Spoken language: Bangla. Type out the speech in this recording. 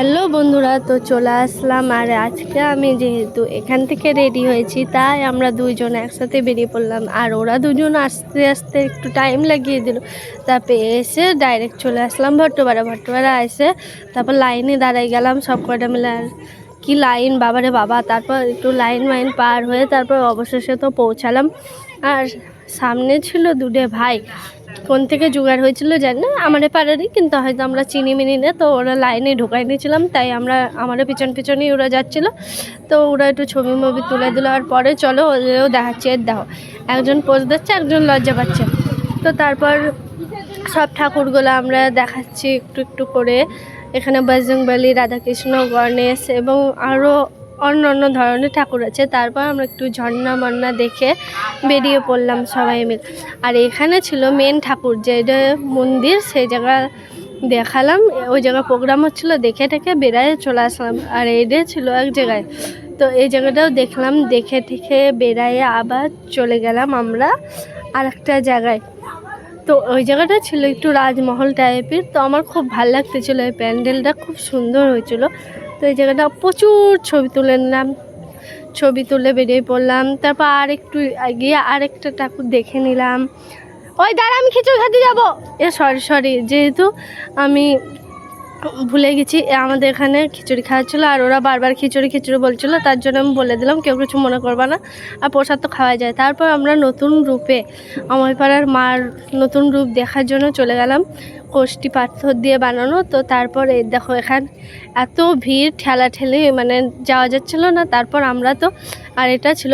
হ্যালো বন্ধুরা, তো চলে আসলাম। আর আজকে আমি যেহেতু এখান থেকে রেডি হয়েছি, তাই আমরা দুইজন একসাথে বেরিয়ে পড়লাম। আর ওরা দুজন আস্তে আস্তে একটু টাইম লাগিয়ে দিল। তারপরে এসে ডাইরেক্ট চলে আসলাম, ভট্টপাড়া। ভট্টপাড়া এসে তারপর লাইনে দাঁড়াই গেলাম, সব কটা মিলে আর কি লাইন, বাবারে বাবা, তারপর একটু লাইন মাইন পার হয়ে তারপর অবশেষে তো পৌঁছালাম। আর সামনে ছিল দুটো ভাই, কোন থেকে জোগাড় হয়েছিল জানি না আমাদের পাড়ারই কিন্তু হয়তো আমরা চিনি মিনি না, তো ওরা লাইনে ঢোকাই নিয়েছিলাম, তাই আমরা আমাদের পিছন পিছনেই ওরা যাচ্ছিল। তো ওরা একটু ছবি মবি তুলে দিল, আর পরে চলো ওদেরও দেখাচ্ছি এর দেখো, একজন পোজ দিচ্ছে, একজন লজ্জা পাচ্ছে। তো তারপর সব ঠাকুরগুলো আমরা দেখাচ্ছি একটু একটু করে। এখানে বজরংবলী রাধাকৃষ্ণ, গণেশ এবং আরও অন্য অন্য ধরনের ঠাকুর আছে। তারপর আমরা একটু ঝর্ণা মন্না দেখে বেরিয়ে পড়লাম সবাই মিলে। আর এখানে ছিল মেন ঠাকুর যেটা মন্দির সেই জায়গা দেখালাম। ওই জায়গায় প্রোগ্রাম হচ্ছিল, দেখে টেখে বেড়ায় চলে আসলাম। আর এটা ছিল এক জায়গায়। তো এই জায়গাটাও দেখলাম, দেখে ঠেকে বেড়ায় আবার চলে গেলাম আমরা আর একটা জায়গায়। তো ওই জায়গাটা ছিল একটু রাজমহল টাইপের তো আমার খুব ভালো লাগতেছিলো। এই প্যান্ডেলটা খুব সুন্দর হয়েছিল। তো এই জায়গাটা প্রচুর ছবি তুলে নিলাম। ছবি তুলে বেরিয়ে পড়লাম। তারপর আর একটু গিয়ে আরেকটা ঠাকুর দেখে নিলাম। ওই দাঁড়া, আমি খিচুড়ি খাতে যাব। এ সরি সরি যেহেতু আমি ভুলে গেছি আমাদের এখানে খিচুড়ি খাওয়াচ্ছিলো আর ওরা বারবার খিচুড়ি খিচুড়ি বলছিল, তার জন্য আমি বলে দিলাম, কেউ কিছু মনে করবে না আর প্রসাদ তো খাওয়া যায়। তারপর আমরা নতুন রূপে আমার পাড়ার মার নতুন রূপ দেখার জন্য চলে গেলাম, কোষ্টি পাথর দিয়ে বানানো। তো তারপর এই দেখো এখান এত ভিড় ঠেলা ঠেলি মানে যাওয়া যাচ্ছিল না। তারপর আমরা তো, আর এটা ছিল